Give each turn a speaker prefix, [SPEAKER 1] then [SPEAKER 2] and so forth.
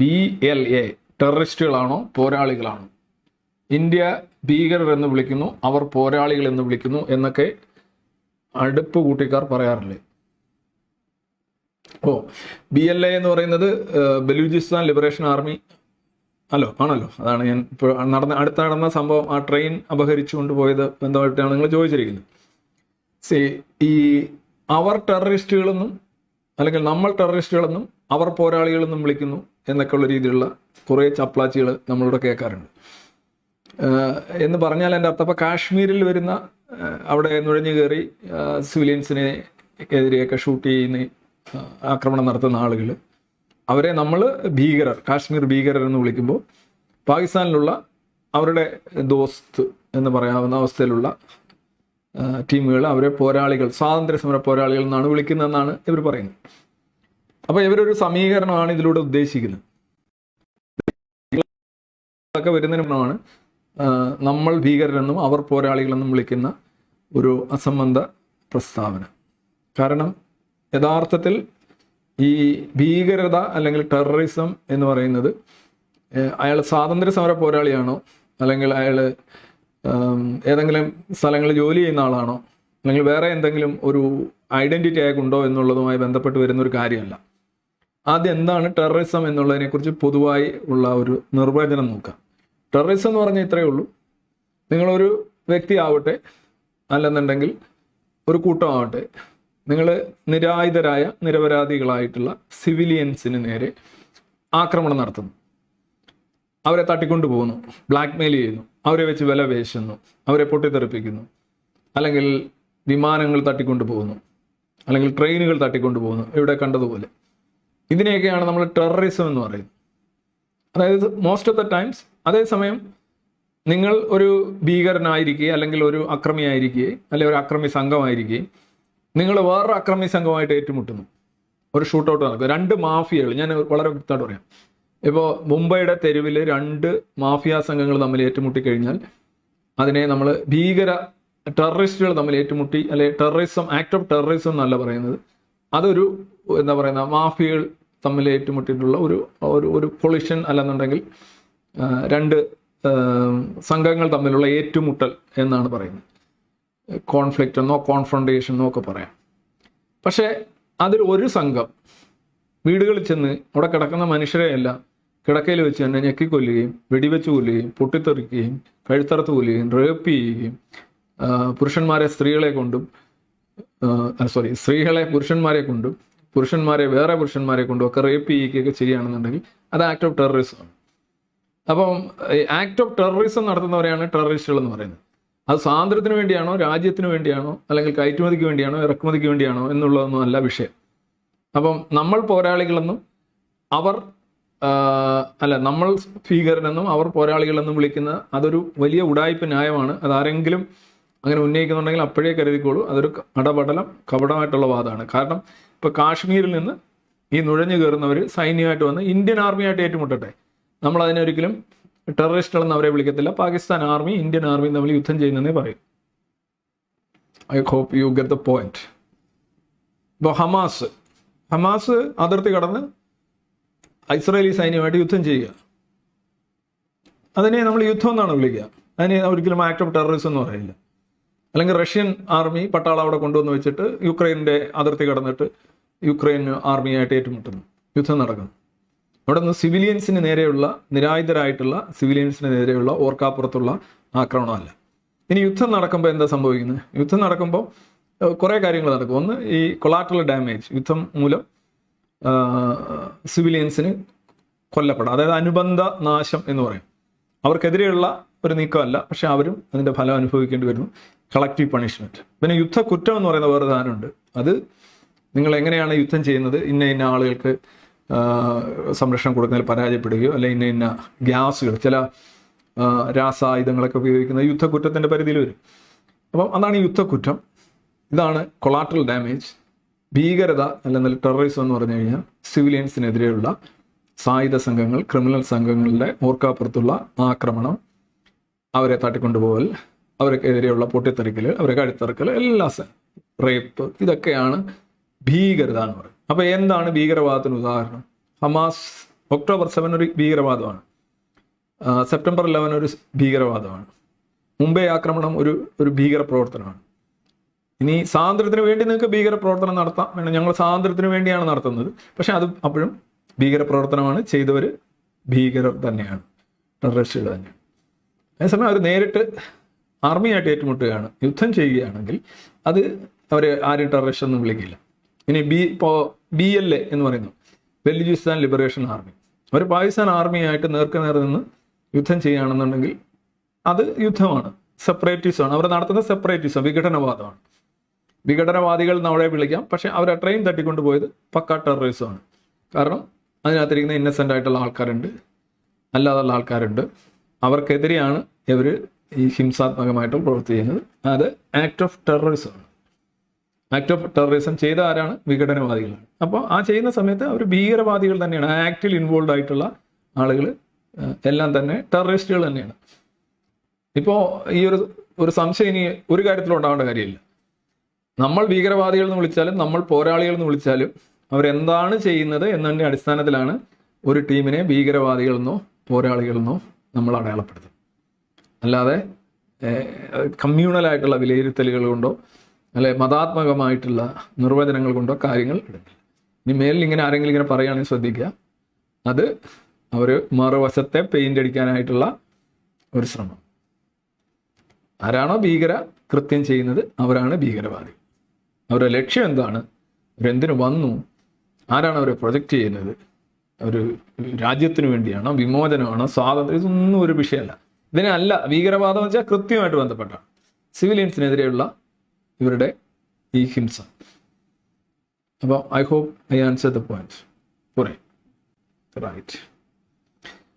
[SPEAKER 1] B L A ടെററിസ്റ്റുകളാണോ പോരാളികളാണോ? India ഭീകരർ എന്ന് വിളിക്കുന്നു അവർ പോരാളികൾ എന്ന് വിളിക്കുന്നു എന്നൊക്കെ അടുപ്പ് കൂട്ടിക്കാർ പറയാറില്ലേ? ഓ ബി എൽ എ എന്ന് പറയുന്നത് ബലൂചിസ്ഥാൻ ലിബറേഷൻ ആർമി. അല്ലോ ആണല്ലോ അതാണ് ഞാൻ ഇപ്പോൾ നടന്ന അടുത്ത നടന്ന സംഭവം ആ ട്രെയിൻ അപഹരിച്ചുകൊണ്ട് പോയത് ബന്ധമായിട്ടാണ് നിങ്ങൾ ചോദിച്ചിരിക്കുന്നത്. സി ഈ അവർ ടെററിസ്റ്റുകളെന്നും അല്ലെങ്കിൽ നമ്മൾ ടെററിസ്റ്റുകളെന്നും അവർ പോരാളികളെന്നും വിളിക്കുന്നു എന്നൊക്കെയുള്ള രീതിയിലുള്ള കുറേ ചപ്ലാച്ചികൾ നമ്മളിവിടെ കേൾക്കാറുണ്ട്. എന്ന് പറഞ്ഞാൽ എന്റെ അർത്ഥം ഇപ്പോൾ കാശ്മീരിൽ വരുന്ന അവിടെ നുഴഞ്ഞു കയറി സിവിലിയൻസിനെ എതിരെയൊക്കെ ഷൂട്ട് ചെയ്യുന്ന ആക്രമണം നടത്തുന്ന ആളുകൾ. അവരെ നമ്മൾ ഭീകരർ കാശ്മീർ ഭീകരർ എന്ന് വിളിക്കുമ്പോൾ പാകിസ്ഥാനിലുള്ള അവരുടെ ദോസ്ത് എന്ന് പറയാവുന്ന അവസ്ഥയിലുള്ള ടീമുകൾ അവരെ പോരാളികൾ സ്വാതന്ത്ര്യ സമര പോരാളികൾ എന്നാണ് വിളിക്കുന്നതെന്നാണ് ഇവർ പറയുന്നത്. അപ്പോൾ ഇവരൊരു സമീകരണമാണ് ഇതിലൂടെ ഉദ്ദേശിക്കുന്നത്. ഒക്കെ വരുന്നതിന് മുമ്പാണ് നമ്മൾ ഭീകരരെന്നും അവർ പോരാളികളെന്നും വിളിക്കുന്ന ഒരു അസംബന്ധ പ്രസ്താവന. കാരണം യഥാർത്ഥത്തിൽ ഈ ഭീകരത അല്ലെങ്കിൽ ടെററിസം എന്ന് പറയുന്നത് അയാൾ സ്വാതന്ത്ര്യ സമര പോരാളിയാണോ? അല്ലെങ്കിൽ അയാൾ ഏതെങ്കിലും സ്ഥലങ്ങളിൽ ജോലി ചെയ്യുന്ന ആളാണോ? അല്ലെങ്കിൽ വേറെ എന്തെങ്കിലും ഒരു ഐഡന്റിറ്റി അയാൾക്കുണ്ടോ എന്നുള്ളതുമായി ബന്ധപ്പെട്ട് വരുന്ന ഒരു കാര്യമല്ല. ആദ്യം എന്താണ് ടെററിസം എന്നുള്ളതിനെക്കുറിച്ച് പൊതുവായി ഉള്ള ഒരു നിർവചനം നോക്കാം. ടെററിസം എന്ന് പറഞ്ഞാൽ ഇത്രയേ ഉള്ളൂ. നിങ്ങളൊരു വ്യക്തി ആവട്ടെ അല്ലെന്നുണ്ടെങ്കിൽ ഒരു കൂട്ടമാവട്ടെ നിങ്ങൾ നിരായുധരായ നിരപരാധികളായിട്ടുള്ള സിവിലിയൻസിന് നേരെ ആക്രമണം നടത്തുന്നു. അവരെ തട്ടിക്കൊണ്ടു പോകുന്നു ബ്ലാക്ക്മെയിൽ ചെയ്യുന്നു അവരെ വെച്ച് വില വേശുന്നു അവരെ പൊട്ടിത്തെറിപ്പിക്കുന്നു അല്ലെങ്കിൽ വിമാനങ്ങൾ തട്ടിക്കൊണ്ടു പോകുന്നു അല്ലെങ്കിൽ ട്രെയിനുകൾ തട്ടിക്കൊണ്ടു പോകുന്നു ഇവിടെ കണ്ടതുപോലെ. ഇതിനെയൊക്കെയാണ് നമ്മൾ ടെററിസം എന്ന് പറയുന്നത്. അതായത് മോസ്റ്റ് ഓഫ് ദ ടൈംസ് അതേസമയം നിങ്ങൾ ഒരു ഭീകരനായിരിക്കുകയും അല്ലെങ്കിൽ ഒരു അക്രമിയായിരിക്കുകയും അല്ലെങ്കിൽ ഒരു അക്രമി സംഘമായിരിക്കുകയും നിങ്ങൾ വേറൊരു അക്രമി സംഘമായിട്ട് ഏറ്റുമുട്ടുന്നു. ഒരു ഷൂട്ടൗട്ട് നടക്കും രണ്ട് മാഫിയകൾ ഞാൻ വളരെ വ്യക്തമായിട്ട് പറയാം. ഇപ്പോൾ മുംബൈയുടെ തെരുവിൽ രണ്ട് മാഫിയ സംഘങ്ങൾ തമ്മിൽ ഏറ്റുമുട്ടി കഴിഞ്ഞാൽ അതിനെ നമ്മൾ ഭീകര ടെററിസ്റ്റുകൾ തമ്മിൽ ഏറ്റുമുട്ടി അല്ലെ ടെററിസം ആക്ട് ഓഫ് ടെററിസം എന്നല്ല പറയുന്നത്. അതൊരു എന്താ പറയുന്ന മാഫിയകൾ തമ്മിൽ ഏറ്റുമുട്ടിയിട്ടുള്ള ഒരു ഒരു ഒരു പൊളിഷൻ അല്ലെന്നുണ്ടെങ്കിൽ രണ്ട് സംഘങ്ങൾ തമ്മിലുള്ള ഏറ്റുമുട്ടൽ എന്നാണ് പറയുന്നത്. കോൺഫ്ലിക്റ്റ് എന്നോ കോൺഫ്രണ്ടേഷൻ എന്നോ ഒക്കെ പറയാം. പക്ഷേ അതിൽ ഒരു സംഘം വീടുകളിൽ ചെന്ന് അവിടെ കിടക്കുന്ന മനുഷ്യരെയെല്ലാം കിടക്കയിൽ വെച്ച് തന്നെ ഞെക്കിക്കൊല്ലുകയും വെടിവെച്ച് കൊല്ലുകയും പൊട്ടിത്തെറിക്കുകയും കഴുത്തറത്ത് കൊല്ലുകയും റേപ്പ് ചെയ്യുകയും പുരുഷന്മാരെ സ്ത്രീകളെ കൊണ്ടും സോറി സ്ത്രീകളെ പുരുഷന്മാരെ കൊണ്ടും പുരുഷന്മാരെ വേറെ പുരുഷന്മാരെ കൊണ്ടും ഒക്കെ റേപ്പ് ചെയ്യുകയൊക്കെ ചെയ്യുകയാണെന്നുണ്ടെങ്കിൽ അത് ആക്ട് ഓഫ് ടെററിസം ആണ്. അപ്പം ആക്ട് ഓഫ് ടെററിസം നടത്തുന്നവരെയാണ് ടെററിസ്റ്റുകൾ എന്ന് പറയുന്നത്. അത് സ്വാതന്ത്ര്യത്തിന് വേണ്ടിയാണോ രാജ്യത്തിന് വേണ്ടിയാണോ അല്ലെങ്കിൽ കയറ്റുമതിക്ക് വേണ്ടിയാണോ ഇറക്കുമതിക്ക് വേണ്ടിയാണോ എന്നുള്ളതൊന്നും അല്ല വിഷയം. അപ്പം നമ്മൾ പോരാളികളെന്നും അവർ അല്ല നമ്മൾ ഭീകരനെന്നും അവർ പോരാളികളെന്നും വിളിക്കുന്ന അതൊരു വലിയ ഉടായ്പ ന്യായമാണ്. അതാരെങ്കിലും അങ്ങനെ ഉന്നയിക്കുന്നുണ്ടെങ്കിൽ അപ്പോഴേ കരുതിക്കോളൂ. അതൊരു അടപടലം കപടമായിട്ടുള്ള വാദമാണ്. കാരണം ഇപ്പോൾ കാശ്മീരിൽ നിന്ന് ഈ നുഴഞ്ഞു കയറുന്നവർ സൈന്യമായിട്ട് വന്ന് ഇന്ത്യൻ ആർമിയായിട്ട് ഏറ്റുമുട്ടട്ടെ. നമ്മൾ അതിനെ അതിനൊരിക്കലും ടെററിസ്റ്റുകളെന്ന് അവരെ വിളിക്കത്തില്ല. പാകിസ്ഥാൻ ആർമി ഇന്ത്യൻ ആർമി തമ്മിൽ യുദ്ധം ചെയ്യുന്നതെന്നേ പറയും. I hope you get the point ഇപ്പോൾ ഹമാസ് ഹമാസ് അതിർത്തി കടന്ന് ഇസ്രായേലി സൈന്യമായിട്ട് യുദ്ധം ചെയ്യുക. അതിനെ നമ്മൾ യുദ്ധം എന്നാണ് വിളിക്കുക. അതിനെ ഒരിക്കലും ആക്ട് ഓഫ് ടെററിസം എന്ന് പറയില്ല. അല്ലെങ്കിൽ റഷ്യൻ ആർമി പട്ടാളം അവിടെ കൊണ്ടുവന്ന് വെച്ചിട്ട് യുക്രൈന്റെ അതിർത്തി കടന്നിട്ട് യുക്രൈൻ ആർമിയായിട്ട് ഏറ്റുമുട്ടുന്നു. യുദ്ധം നടക്കുന്നു. അവിടെ നിന്ന് സിവിലിയൻസിന് നേരെയുള്ള നിരായുധരായിട്ടുള്ള സിവിലിയൻസിന് നേരെയുള്ള ഓർക്കാപ്പുറത്തുള്ള ആക്രമണമല്ല. ഇനി യുദ്ധം നടക്കുമ്പോൾ എന്താ സംഭവിക്കുന്നത്? യുദ്ധം നടക്കുമ്പോൾ കുറേ കാര്യങ്ങൾ നടക്കും. ഒന്ന് ഈ കൊളാറ്ററൽ ഡാമേജ് യുദ്ധം മൂലം സിവിലിയൻസിന് കൊല്ലപ്പെടാം. അതായത് അനുബന്ധ നാശം എന്ന് പറയും. അവർക്കെതിരെയുള്ള ഒരു നീക്കമല്ല പക്ഷെ അവരും അതിന്റെ ഫലം അനുഭവിക്കേണ്ടി വരുന്നു. കളക്റ്റീവ് പണിഷ്മെന്റ് പിന്നെ യുദ്ധ കുറ്റം എന്ന് പറയുന്ന വേറെ സാധനമുണ്ട് അത് നിങ്ങൾ എങ്ങനെയാണ് യുദ്ധം ചെയ്യുന്നത്? ഇന്ന ഇന്ന ആളുകൾക്ക് സംരക്ഷണം കൊടുക്കുന്നതിൽ പരാജയപ്പെടുകയോ അല്ലെ ഇന്ന ഇന്ന ഗ്യാസുകൾ ചില രാസായുധങ്ങളൊക്കെ ഉപയോഗിക്കുന്ന യുദ്ധക്കുറ്റത്തിന്റെ പരിധിയിൽ വരും. അപ്പം അതാണ് ഈ യുദ്ധക്കുറ്റം. ഇതാണ് കൊളാട്രൽ ഡാമേജ് ഭീകരത അല്ലെങ്കിൽ ടെററിസം എന്ന് പറഞ്ഞു കഴിഞ്ഞാൽ സിവിലിയൻസിനെതിരെയുള്ള സായുധ സംഘങ്ങൾ ക്രിമിനൽ സംഘങ്ങളുടെ ഓർക്കാപ്പുറത്തുള്ള ആക്രമണം അവരെ തട്ടിക്കൊണ്ടുപോകൽ അവർക്കെതിരെയുള്ള പൊട്ടിത്തെറിക്കൽ അവരെ കഴുത്തെറുക്കൽ എല്ലാ റേപ്പ് ഇതൊക്കെയാണ് ഭീകരത എന്ന് പറയുന്നത്. അപ്പോൾ എന്താണ് ഭീകരവാദത്തിന് ഉദാഹരണം? ഹമാസ് ഒക്ടോബർ സെവൻ ഒരു ഭീകരവാദമാണ്. സെപ്റ്റംബർ ഇലവൻ ഒരു ഭീകരവാദമാണ്. മുംബൈ ആക്രമണം ഒരു ഒരു ഭീകര പ്രവർത്തനമാണ്. ഇനി സ്വാതന്ത്ര്യത്തിന് വേണ്ടി നിങ്ങൾക്ക് ഭീകര പ്രവർത്തനം നടത്താം വേണം ഞങ്ങൾ സ്വാതന്ത്ര്യത്തിന് വേണ്ടിയാണ് നടത്തുന്നത്. പക്ഷെ അത് അപ്പോഴും ഭീകര പ്രവർത്തനമാണ് ചെയ്തവർ ഭീകരർ തന്നെയാണ്. ടെററിസ്റ്റുകൾ തന്നെയാണ്. അതേസമയം അവർ നേരിട്ട് ആർമിയായിട്ട് ഏറ്റുമുട്ടുകയാണ് യുദ്ധം ചെയ്യുകയാണെങ്കിൽ അത് അവർ ആരും ടെററിസ്റ്റ് ഒന്നും വിളിക്കില്ല. ഇനി ബി ഇപ്പോൾ ബി എൽ എ എന്ന് പറയുന്നു ബെല്ലുചിസ്ഥാൻ ലിബറേഷൻ ആർമി അവർ പാകിസ്ഥാൻ ആർമിയായിട്ട് നേർക്ക് നേർ നിന്ന് യുദ്ധം ചെയ്യുകയാണെന്നുണ്ടെങ്കിൽ അത് യുദ്ധമാണ് സെപ്പറേറ്റിസമാണ് അവർ നടത്തുന്ന സെപ്പറേറ്റിസം വിഘടനവാദമാണ്. വിഘടനവാദികൾ നമ്മളെ വിളിക്കാം പക്ഷെ അവർ അത്രയും ട്രെയിൻ തട്ടിക്കൊണ്ടുപോയത് പക്ക ടെററിസമാണ് കാരണം അതിനകത്തിരിക്കുന്ന ഇന്നസെന്റ് ആയിട്ടുള്ള ആൾക്കാരുണ്ട് അല്ലാതുള്ള ആൾക്കാരുണ്ട്. അവർക്കെതിരെയാണ് ഇവർ ഈ ഹിംസാത്മകമായിട്ട് പ്രവൃത്തി ചെയ്യുന്നത്. അത് ആക്ട് ഓഫ് ടെററിസമാണ് ആക്ട് ഓഫ് ടെററിസം ചെയ്ത ആരാണ്? വിഘടനവാദികളാണ്. അപ്പോൾ ആ ചെയ്യുന്ന സമയത്ത് അവർ ഭീകരവാദികൾ തന്നെയാണ്. ആ ആക്ടിൽ ഇൻവോൾവ് ആയിട്ടുള്ള ആളുകൾ എല്ലാം തന്നെ ടെററിസ്റ്റുകൾ തന്നെയാണ്. ഇപ്പോൾ ഈ ഒരു ഒരു സംശയം ഇനി ഒരു കാര്യത്തിലും ഉണ്ടാവേണ്ട കാര്യമില്ല. നമ്മൾ ഭീകരവാദികൾ എന്ന് വിളിച്ചാലും നമ്മൾ പോരാളികൾ എന്ന് വിളിച്ചാലും അവരെന്താണ് ചെയ്യുന്നത് എന്നതിന്റെ അടിസ്ഥാനത്തിലാണ് ഒരു ടീമിനെ ഭീകരവാദികളെന്നോ പോരാളികളെന്നോ നമ്മൾ അടയാളപ്പെടുത്തും അല്ലാതെ കമ്മ്യൂണലായിട്ടുള്ള വിലയിരുത്തലുകൾ കൊണ്ടോ അല്ലെ മതാത്മകമായിട്ടുള്ള നിർവചനങ്ങൾ കൊണ്ടോ കാര്യങ്ങൾ ഇനി മേലിൽ ഇങ്ങനെ ആരെങ്കിലും ഇങ്ങനെ പറയുകയാണെങ്കിൽ ശ്രദ്ധിക്കുക. അത് അവർ മറുവശത്തെ പെയിന്റ് അടിക്കാനായിട്ടുള്ള ഒരു ശ്രമം. ആരാണോ ഭീകര കൃത്യം ചെയ്യുന്നത് അവരാണ് ഭീകരവാദി. അവരുടെ ലക്ഷ്യം എന്താണ്? അവരെന്തിനു വന്നു? ആരാണ് അവരെ പ്രൊജക്റ്റ് ചെയ്യുന്നത്? ഒരു രാജ്യത്തിനു വേണ്ടിയാണോ? വിമോചനമാണോ? സ്വാതന്ത്ര്യം ഇതൊന്നും ഒരു വിഷയമല്ല. ഇതിനല്ല ഭീകരവാദം എന്ന് വെച്ചാൽ കൃത്യമായിട്ട് ബന്ധപ്പെട്ട സിവിലിയൻസിനെതിരെയുള്ള ഇവരുടെ ഈ ഹിംസ. അപ്പോൾ I hope I answer the point. കുറേ റൈറ്റ്.